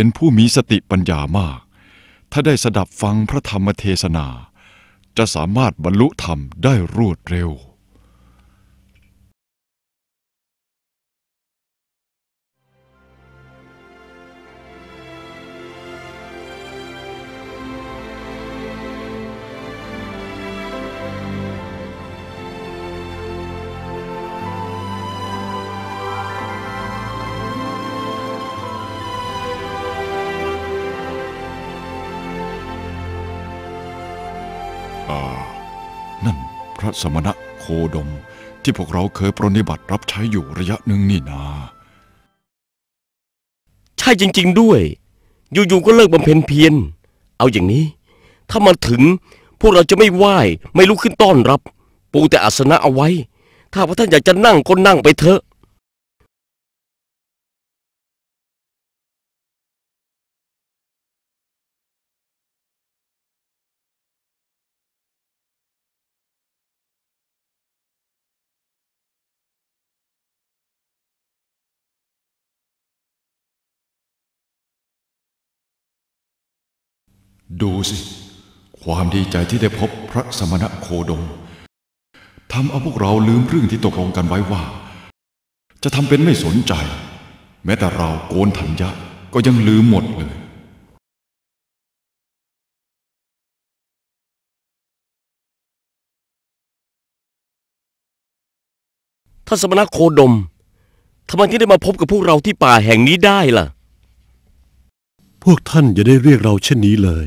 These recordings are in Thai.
เป็นผู้มีสติปัญญามาก ถ้าได้สดับฟังพระธรรมเทศนา จะสามารถบรรลุธรรมได้รวดเร็ว ระสมณะโคดม ที่พวกเราเคยปรนนิบัติรับใช้อยู่ระยะหนึ่งนี่นา ใช่จริง ๆ ด้วย อยู่ๆก็เลิกบำเพ็ญเพียร เอาอย่างนี้ ถ้ามาถึงพวกเราจะไม่ไหว้ไม่ลุกขึ้นต้อนรับ ปูแต่อาสนะเอาไว้ ถ้าพระท่านอยากจะนั่งก็นั่งไปเถอะ ดูสิ ความดีใจที่ได้พบพระสมณะโคดมทำเอาพวกเราลืมเรื่องที่ตกลงกันไว้ว่า จะทำเป็นไม่สนใจ แม้แต่เราโกนธัญญะก็ยังลืมหมดเลย ท่านสมณะโคดมทำไมที่ได้มาพบกับพวกเราที่ป่าแห่งนี้ได้ล่ะ พวกท่านอย่าได้เรียกเราเช่นนี้เลย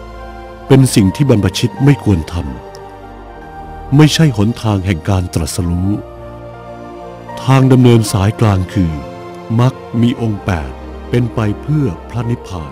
เป็นสิ่งที่บรรพชิตไม่ควรทำ ไม่ใช่หนทางแห่งการตรัสรู้ ทางดำเนินสายกลางคือมักมีองค์แปดเป็นไปเพื่อพระนิพพาน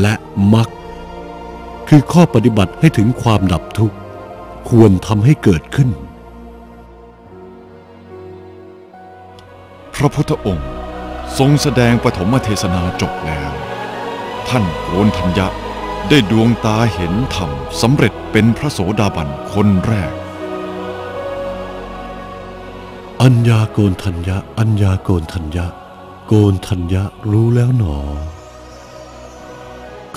และมักคือข้อปฏิบัติให้ถึงความดับทุกข์ควรทำให้เกิดขึ้น พระพุทธองค์ทรงแสดงปฐมเทศนาจบแล้ว ท่านโกนธัญญะได้ดวงตาเห็นธรรมสำเร็จเป็นพระโสดาบันคนแรก อัญญาโกนทัญญะ อัญญาโกนทัญญะ โกนทัญญะรู้แล้วหนอ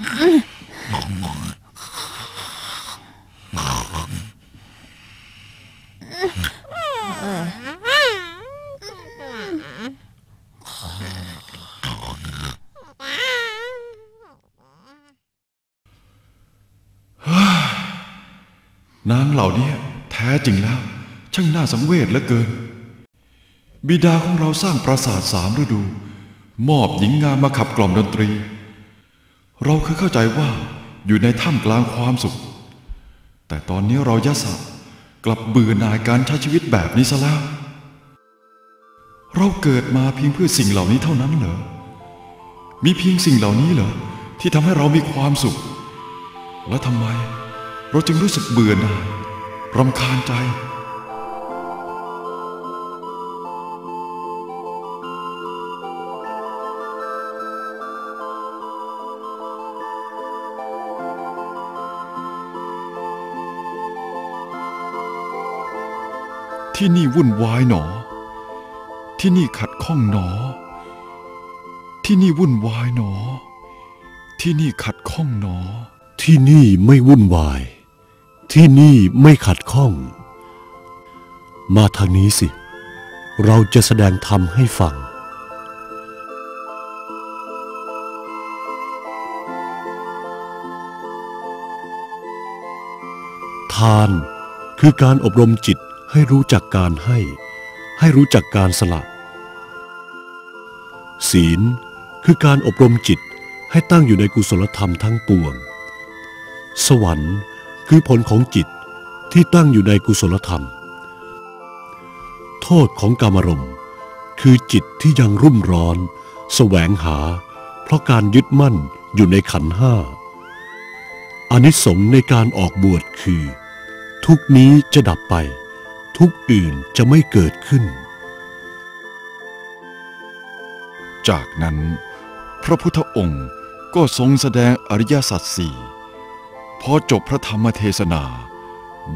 นางเหล่านี้แท้จริงแล้ว ช่างน่าสังเวชเหลือเกิน บิดาของเราสร้างปราสาทสามฤดู มอบหญิงงามมาขับกล่อมดนตรี เราเคยเข้าใจว่าอยู่ในถ้ำกลางความสุข แต่ตอนนี้เรายะสะกลับเบื่อหน่ายการใช้ชีวิตแบบนี้ซะแล้ว เราเกิดมาเพียงเพื่อสิ่งเหล่านี้เท่านั้นเหรอ มีเพียงสิ่งเหล่านี้เหรอที่ทำให้เรามีความสุข และทำไม เราจึงรู้สึกเบื่อหน่ายรำคาญใจ ที่นี่วุ่นวายหนอ ที่นี่ขัดข้องหนอ ที่นี่วุ่นวายหนอ ที่นี่ขัดข้องหนอ ที่นี่ไม่วุ่นวาย ที่นี่ไม่ขัดข้อง มาทางนี้สิ เราจะแสดงธรรมให้ฟังทานคือการอบรมจิต ให้รู้จักการให้ ให้รู้จักการสละ ศีลคือการอบรมจิตให้ตั้งอยู่ในกุศลธรรมทั้งปวง สวรรค์คือผลของจิตที่ตั้งอยู่ในกุศลธรรม โทษของกามรมคือจิตที่ยังรุ่มร้อน แสวงหา เพราะการยึดมั่นอยู่ในขันห้าอานิสงส์ในการออกบวชคือ ทุกนี้จะดับไป ทุกอื่นจะไม่เกิดขึ้น จากนั้น พระพุทธองค์ก็ทรงแสดงอริยสัจสี่พอจบพระธรรมเทศนา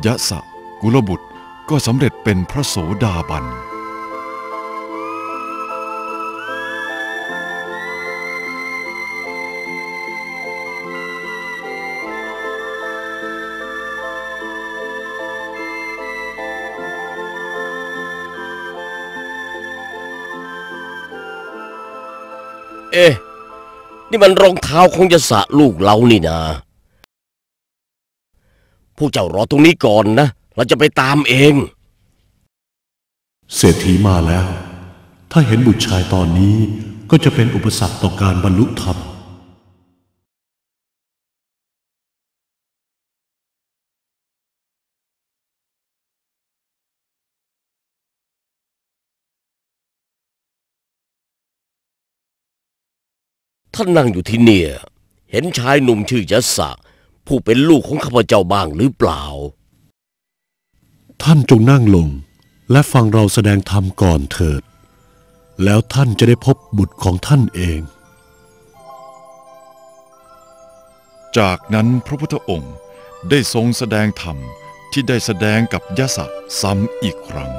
ยะสะกุลบุตรก็สำเร็จเป็นพระโสดาบัน เอ๊ะนี่มันรองเท้าของยศะลูกเรานี่นะพวกเจ้ารอตรงนี้ก่อนนะ เราจะไปตามเอง เศรษฐีมาแล้ว ถ้าเห็นบุตรชายตอนนี้ก็จะเป็นอุปสรรคต่อการบรรลุธรรม ท่านนั่งอยู่ที่เนี่ย เห็นชายหนุ่มชื่อยศะผู้เป็นลูกของข้าพเจ้าบ้างหรือเปล่า ท่านจงนั่งลง และฟังเราแสดงธรรมก่อนเถิด แล้วท่านจะได้พบบุตรของท่านเอง จากนั้นพระพุทธองค์ได้ทรงแสดงธรรมที่ได้แสดงกับยะสะซ้ำอีกครั้ง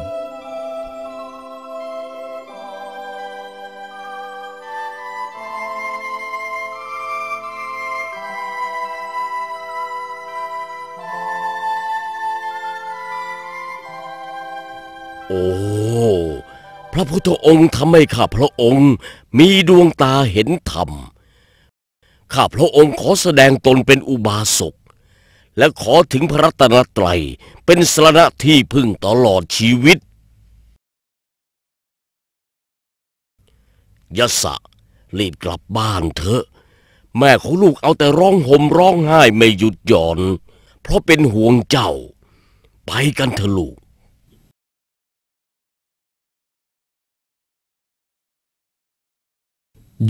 พระพุทธองค์ทำให้ข้าพระองค์มีดวงตาเห็นธรรม ข้าพระองค์ขอแสดงตนเป็นอุบาสก และขอถึงพระรัตนตรัยเป็นสรณะที่พึ่งตลอดชีวิตยะสะรีบกลับบ้านเถอะ แม่ของลูกเอาแต่ร้องห่มร้องไห้ไม่หยุดหย่อน เพราะเป็นห่วงเจ้า ไปกันเถอะลูก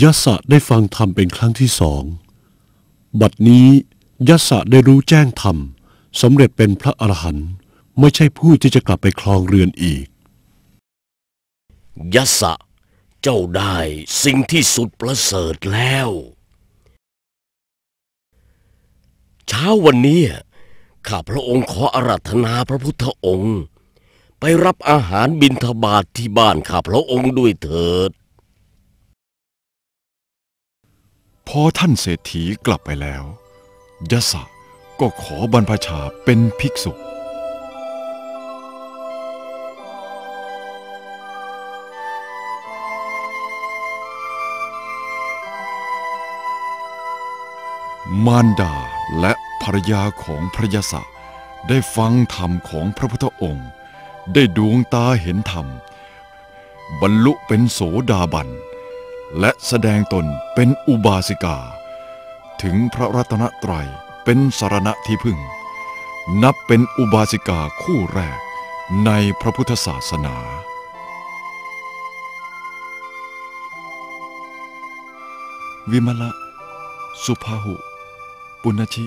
ยศะได้ฟังธรรมเป็นครั้งที่สอง บัดนี้ยศะได้รู้แจ้งธรรมสำเร็จเป็นพระอรหันต์ไม่ใช่ผู้ที่จะกลับไปครองเรือนอีกยะสะเจ้าได้สิ่งที่สุดประเสริฐแล้ว เช้าวันนี้ข้าพระองค์ขออาราธนาพระพุทธองค์ ไปรับอาหารบิณฑบาตทที่บ้านข้าพระองค์ด้วยเถิด พอท่านเศรษฐีกลับไปแล้วยะสะก็ขอบรรพชาเป็นภิกษุ มารดาและภรรยาของพระยศะได้ฟังธรรมของพระพุทธองค์ ได้ดวงตาเห็นธรรม บรรลุเป็นโสดาบัน และแสดงตนเป็นอุบาสิกา ถึงพระรัตนตรัยเป็นสารณะที่พึ่ง นับเป็นอุบาสิกาคู่แรกในพระพุทธศาสนา วิมละ สุภาหุ ปุณชิ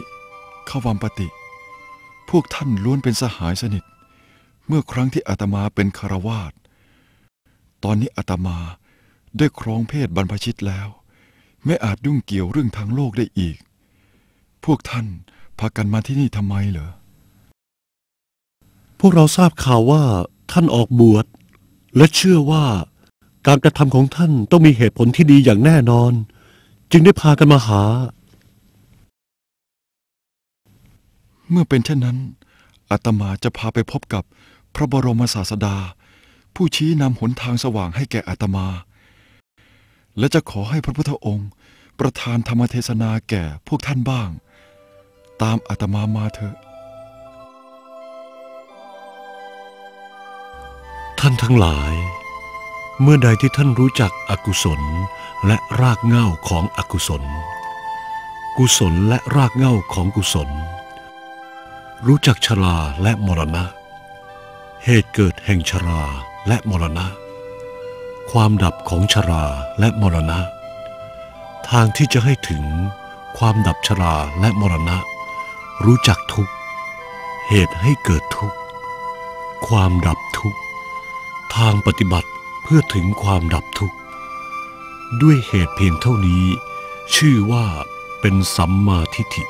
ขวัมปติ พวกท่านล้วนเป็นสหายสนิท เมื่อครั้งที่อาตมาเป็นคารวาสตอนนี้อาตมา ได้ครองเพศบรรพชิตแล้ว ไม่อาจยุ่งเกี่ยวเรื่องทางโลกได้อีก พวกท่านพากันมาที่นี่ทำไมเหรอ พวกเราทราบข่าวว่าท่านออกบวชและเชื่อว่าการกระทำของท่านต้องมีเหตุผลที่ดีอย่างแน่นอน จึงได้พากันมาหา เมื่อเป็นเช่นนั้น อาตมาจะพาไปพบกับพระบรมศาสดา ผู้ชี้นำหนทางสว่างให้แก่อาตมา และจะขอให้พระพุทธองค์ ประทานธรรมเทศนาแก่พวกท่านบ้าง ตามอาตมามาเถอะ ท่านทั้งหลาย เมื่อใดที่ท่านรู้จักอกุศลและรากเหง้าของอกุศล กุศลและรากเหง้าของกุศล รู้จักชราและมรณะ เหตุเกิดแห่งชราและมรณะ ความดับของชราและมรณะ ทางที่จะให้ถึงความดับชราและมรณะ รู้จักทุกเหตุให้เกิดทุกความดับทุกทางปฏิบัติเพื่อถึงความดับทุกข์ ด้วยเหตุเพียงเท่านี้ ชื่อว่าเป็นสัมมาทิฏฐิ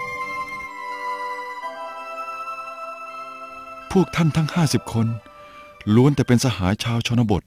พวกท่านทั้งห้าสิบคน ล้วนแต่เป็นสหายชาวชนบท